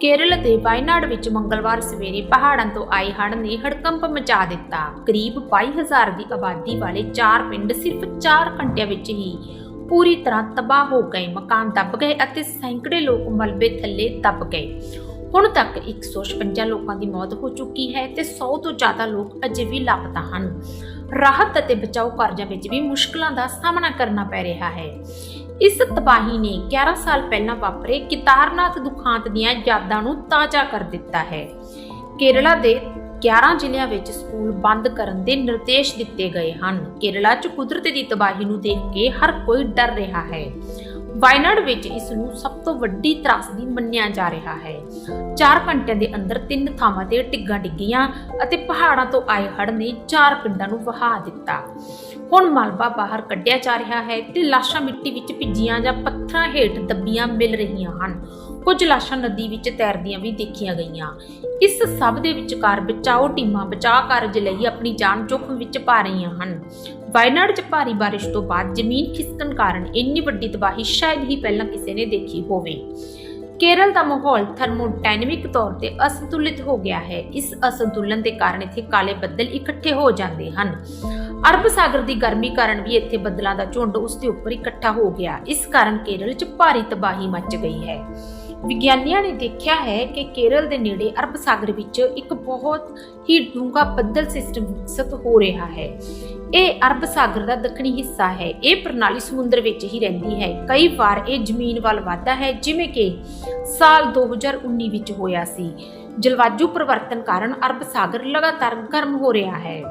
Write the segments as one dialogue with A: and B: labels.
A: ਕੇਰਲ ਦੇ ਵਾਇਨਾਡ ਵਿੱਚ ਮੰਗਲਵਾਰ ਸਵੇਰੇ ਪਹਾੜਾਂ ਤੋਂ ਆਏ ਹੜ੍ਹ ਨੇ ਹੜਕੰਪ ਮਚਾ ਦਿੱਤਾ। ਕਰੀਬ 22000 ਦੀ ਆਬਾਦੀ ਵਾਲੇ ਚਾਰ ਪਿੰਡ ਸਿਰਫ 4 ਘੰਟਿਆਂ ਵਿੱਚ ਹੀ ਪੂਰੀ ਤਰ੍ਹਾਂ ਤਬਾਹ ਹੋ ਗਏ। ਮਕਾਨ ਦੱਬ ਗਏ ਅਤੇ ਸੈਂਕੜੇ ਲੋਕ ਮਲਬੇ ਥੱਲੇ ਦੱਬ ਗਏ। ਹੁਣ ਤੱਕ 156 ਲੋਕਾਂ ਦੀ ਮੌਤ ਹੋ ਚੁੱਕੀ ਹੈ ਤੇ 100 ਤੋਂ ਜ਼ਿਆਦਾ ਲੋਕ ਅਜੇ ਵੀ ਲਾਪਤਾ ਹਨ। ਰਾਹਤ ਅਤੇ ਬਚਾਓ ਕਾਰਜਾਂ ਵਿੱਚ ਵੀ ਮੁਸ਼ਕਲਾਂ ਦਾ ਸਾਹਮਣਾ ਕਰਨਾ ਪੈ ਰਿਹਾ ਹੈ। ਇਸ ਤਬਾਹੀ ਨੇ 11 ਸਾਲ ਪਹਿਲਾਂ ਵਾਪਰੇ ਕਿਤਾਰਨਾਥ ਦੁਖਾਂਤ ਦੀਆਂ ਯਾਦਾਂ ਨੂੰ ਤਾਜ਼ਾ ਕਰ ਦਿੱਤਾ ਹੈ। ਕੇਰਲਾ ਦੇ 11 ਜ਼ਿਲ੍ਹਿਆਂ ਵਿੱਚ ਸਕੂਲ ਬੰਦ ਕਰਨ ਦੇ ਨਿਰਦੇਸ਼ ਦਿੱਤੇ ਗਏ ਹਨ। ਕੇਰਲਾ 'ਚ ਕੁਦਰਤ ਦੀ ਤਬਾਹੀ ਨੂੰ ਦੇਖ ਕੇ ਹਰ ਕੋਈ ਡਰ ਰਿਹਾ ਹੈ। ਵਾਇਨਾਡ ਵਿੱਚ ਇਸ ਨੂੰ ਸਭ ਤੋਂ ਵੱਡੀ ਤਰਾਸਦੀ ਮੰਨਿਆ ਜਾ ਰਿਹਾ ਹੈ। 4 ਘੰਟਿਆਂ ਦੇ ਅੰਦਰ ਤਿੰਨ ਥਾਵਾਂ ਤੇ ਟਿੱਗਾਂ ਡਿੱਗੀਆਂ ਅਤੇ ਪਹਾੜਾਂ ਤੋਂ ਆਏ ਹੜ੍ਹ ਨੇ ਚਾਰ ਪਿੰਡਾਂ ਨੂੰ ਵਹਾ ਦਿੱਤਾ। ਹੁਣ ਮਲਬਾ ਬਾਹਰ ਕੱਢਿਆ ਜਾ ਰਿਹਾ ਹੈ ਤੇ ਲਾਸ਼ਾਂ ਮਿੱਟੀ ਵਿੱਚ ਭਿੱਜੀਆਂ ਜਾਂ ਪੱਥਰਾਂ ਹੇਠ ਦੱਬੀਆਂ ਮਿਲ ਰਹੀਆਂ ਹਨ। ਕੁਝ ਲਾਸ਼ਾਂ ਨਦੀ ਵਿੱਚ ਤੈਰਦੀਆਂ ਵੀ ਦੇਖੀਆਂ ਗਈਆਂ। ਇਸ ਸਭ ਦੇ ਵਿਚਕਾਰ ਬਚਾਓ ਟੀਮਾਂ ਬਚਾਅ ਕਾਰਜ ਲਈ ਆਪਣੀ ਜਾਨ ਜੋਖਮ ਵਿੱਚ ਪਾ ਰਹੀਆਂ ਹਨ। ਵਾਇਨਾਡ 'ਚ ਭਾਰੀ ਬਾਰਿਸ਼ ਤੋਂ ਬਾਅਦ ਜ਼ਮੀਨ ਖਿਸਕਣ ਕਾਰਨ ਇੰਨੀ ਵੱਡੀ ਤਬਾਹੀ ਸ਼ਾਇਦ ਹੀ ਪਹਿਲਾਂ ਕਿਸੇ ਨੇ ਦੇਖੀ ਹੋਵੇ। ਕੇਰਲ ਦਾ ਮਾਹੌਲ ਥਰਮੋਡਾਇਨਾਮਿਕ ਤੌਰ ਤੇ ਅਸੰਤੁਲਿਤ ਹੋ ਗਿਆ ਹੈ। ਇਸ ਅਸੰਤੁਲਨ ਦੇ ਕਾਰਨ ਇੱਥੇ ਕਾਲੇ ਬੱਦਲ ਇਕੱਠੇ ਹੋ ਜਾਂਦੇ ਹਨ। ਅਰਬ ਸਾਗਰ ਦੀ ਗਰਮੀ ਕਾਰਨ ਵੀ ਇੱਥੇ ਬੱਦਲਾਂ ਦਾ ਝੁੰਡ ਉਸ ਦੇ ਉੱਪਰ ਇਕੱਠਾ ਹੋ ਗਿਆ। ਇਸ ਕਾਰਨ ਕੇਰਲ 'ਚ ਭਾਰੀ ਤਬਾਹੀ ਮਚ ਗਈ ਹੈ। ਵਿਗਿਆਨੀਆਂ ਨੇ ਦੇਖਿਆ ਹੈ ਕਿ ਕੇਰਲ ਦੇ ਨੇੜੇ ਅਰਬ ਸਾਗਰ ਵਿੱਚ ਇੱਕ ਬਹੁਤ ਹੀ ਡੂੰਘਾ ਬੱਦਲ ਸਿਸਟਮ ਵਿਕਸਿਤ ਹੋ ਰਿਹਾ ਹੈ। ਇਹ ਅਰਬ ਸਾਗਰ ਦਾ ਦੱਖਣੀ ਹਿੱਸਾ ਹੈ। ਇਹ ਪ੍ਰਣਾਲੀ ਸਮੁੰਦਰ ਵਿੱਚ ਹੀ ਰਹਿੰਦੀ ਹੈ। ਕਈ ਵਾਰ ਇਹ ਜ਼ਮੀਨ ਵੱਲ ਵਧਦਾ ਹੈ, ਜਿਵੇਂ ਕਿ ਸਾਲ 2019 ਵਿੱਚ ਹੋਇਆ ਸੀ। ਜਲਵਾਯੂ ਪਰਿਵਰਤਨ ਕਾਰਨ ਅਰਬ ਸਾਗਰ ਲਗਾਤਾਰ ਗਰਮ ਹੋ ਰਿਹਾ ਹੈ।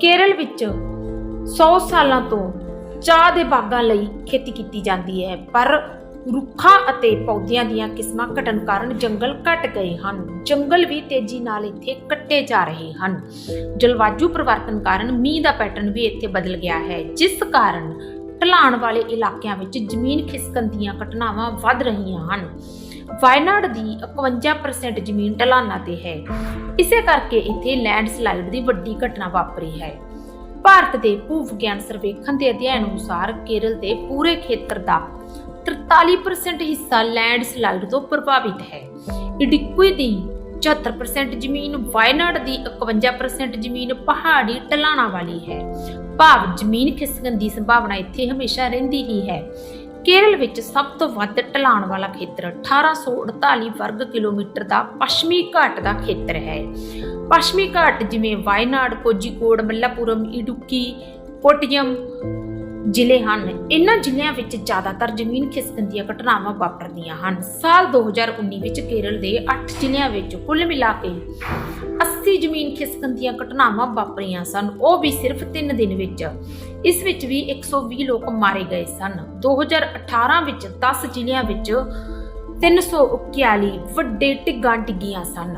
A: ਕੇਰਲ ਵਿੱਚ 100 ਸਾਲਾਂ ਤੋਂ ਚਾਹ ਦੇ ਬਾਗਾਂ ਲਈ ਖੇਤੀ ਕੀਤੀ ਜਾਂਦੀ ਹੈ, ਪਰ ਰੁੱਖਾਂ ਅਤੇ ਪੌਦਿਆਂ ਦੀਆਂ ਕਿਸਮਾਂ ਘਟਣ ਕਾਰਨ ਜੰਗਲ ਘਟ ਗਏ ਹਨ। ਜੰਗਲ ਵੀ ਤੇਜ਼ੀ ਨਾਲ ਇੱਥੇ ਕੱਟੇ ਜਾ ਰਹੇ ਹਨ। ਜਲਵਾਯੂ ਪਰਿਵਰਤਨ ਕਾਰਨ ਮੀਂਹ ਦਾ ਪੈਟਰਨ ਵੀ ਇੱਥੇ ਬਦਲ ਗਿਆ ਹੈ, ਜਿਸ ਕਾਰਨ ਢਲਾਣ ਵਾਲੇ ਇਲਾਕਿਆਂ ਵਿੱਚ ਜ਼ਮੀਨ ਖਿਸਕਣ ਦੀਆਂ ਘਟਨਾਵਾਂ ਵੱਧ ਰਹੀਆਂ ਹਨ। ਵਾਇਨਾਡ ਦੀ 51% ਜ਼ਮੀਨ ਢਲਾਨਾਂ ਤੇ ਹੈ। ਇਸੇ ਕਰਕੇ ਇੱਥੇ ਲੈਂਡਸਲਾਈਡ ਦੀ ਵੱਡੀ ਘਟਨਾ ਵਾਪਰੀ ਹੈ। ਭਾਰਤ ਦੇ ਭੂ ਵਿਗਿਆਨ ਸਰਵੇਖਣ ਦੇ ਅਧਿਐਨ ਅਨੁਸਾਰ ਕੇਰਲ ਦੇ ਪੂਰੇ ਖੇਤਰ ਦਾ 43% ਹਿੱਸਾ ਲੈਂਡਸਲਾਈਡ ਤੋਂ ਪ੍ਰਭਾਵਿਤ ਹੈ। ਇਡਿਕੁਈ ਦੀ 74% ਜ਼ਮੀਨ, ਵਾਇਨਾਡ ਦੀ 51% ਜ਼ਮੀਨ, ਪਹਾੜੀ ਢਲਾਣਾ ਵਾਲੀ ਹੈ। ਭਾਵ ਜ਼ਮੀਨ ਖਿਸਕਣ ਦੀ ਸੰਭਾਵਨਾ ਇੱਥੇ ਹਮੇਸ਼ਾ ਰਹਿੰਦੀ ਹੀ ਹੈ। ਕੇਰਲ ਵਿੱਚ ਸਭ ਤੋਂ ਵੱਧ ਢਲਾਣ ਵਾਲਾ ਖੇਤਰ 1848 ਵਰਗ ਕਿਲੋਮੀਟਰ ਦਾ ਪੱਛਮੀ ਘਾਟ ਦਾ ਖੇਤਰ ਹੈ। ਪੱਛਮੀ ਘਾਟ ਜਿਵੇਂ ਵਾਇਨਾਡ ਕੋਜੀਕੋਡ ਮੱਲਾਪੁਰਮ, ਇਡੁੱਕੀ, ਕੋਟਿਯਮ ਜ਼ਿਲ੍ਹੇ ਹਨ। ਇਹਨਾਂ ਜ਼ਿਲ੍ਹਿਆਂ ਵਿੱਚ ਜ਼ਿਆਦਾਤਰ ਜ਼ਮੀਨ ਖਿਸਕਣ ਦੀਆਂ ਘਟਨਾਵਾਂ ਵਾਪਰਦੀਆਂ ਹਨ। ਸਾਲ 2019 ਵਿੱਚ ਕੇਰਲ ਦੇ 8 ਜ਼ਿਲ੍ਹਿਆਂ ਵਿੱਚ ਕੁੱਲ ਮਿਲਾ ਕੇ 80 ਜ਼ਮੀਨ ਖਿਸਕਣ ਦੀਆਂ ਘਟਨਾਵਾਂ ਵਾਪਰੀਆਂ ਸਨ। ਉਹ ਵੀ ਸਿਰਫ 3 ਦਿਨ ਵਿੱਚ। ਇਸ ਵਿੱਚ ਵੀ 120 ਲੋਕ ਮਾਰੇ ਗਏ ਸਨ। 2018 ਵਿੱਚ 10 ਜ਼ਿਲ੍ਹਿਆਂ ਵਿੱਚ 341 ਵੱਡੇ ਟਿੱਗਾਂ ਡਿੱਗੀਆਂ ਸਨ।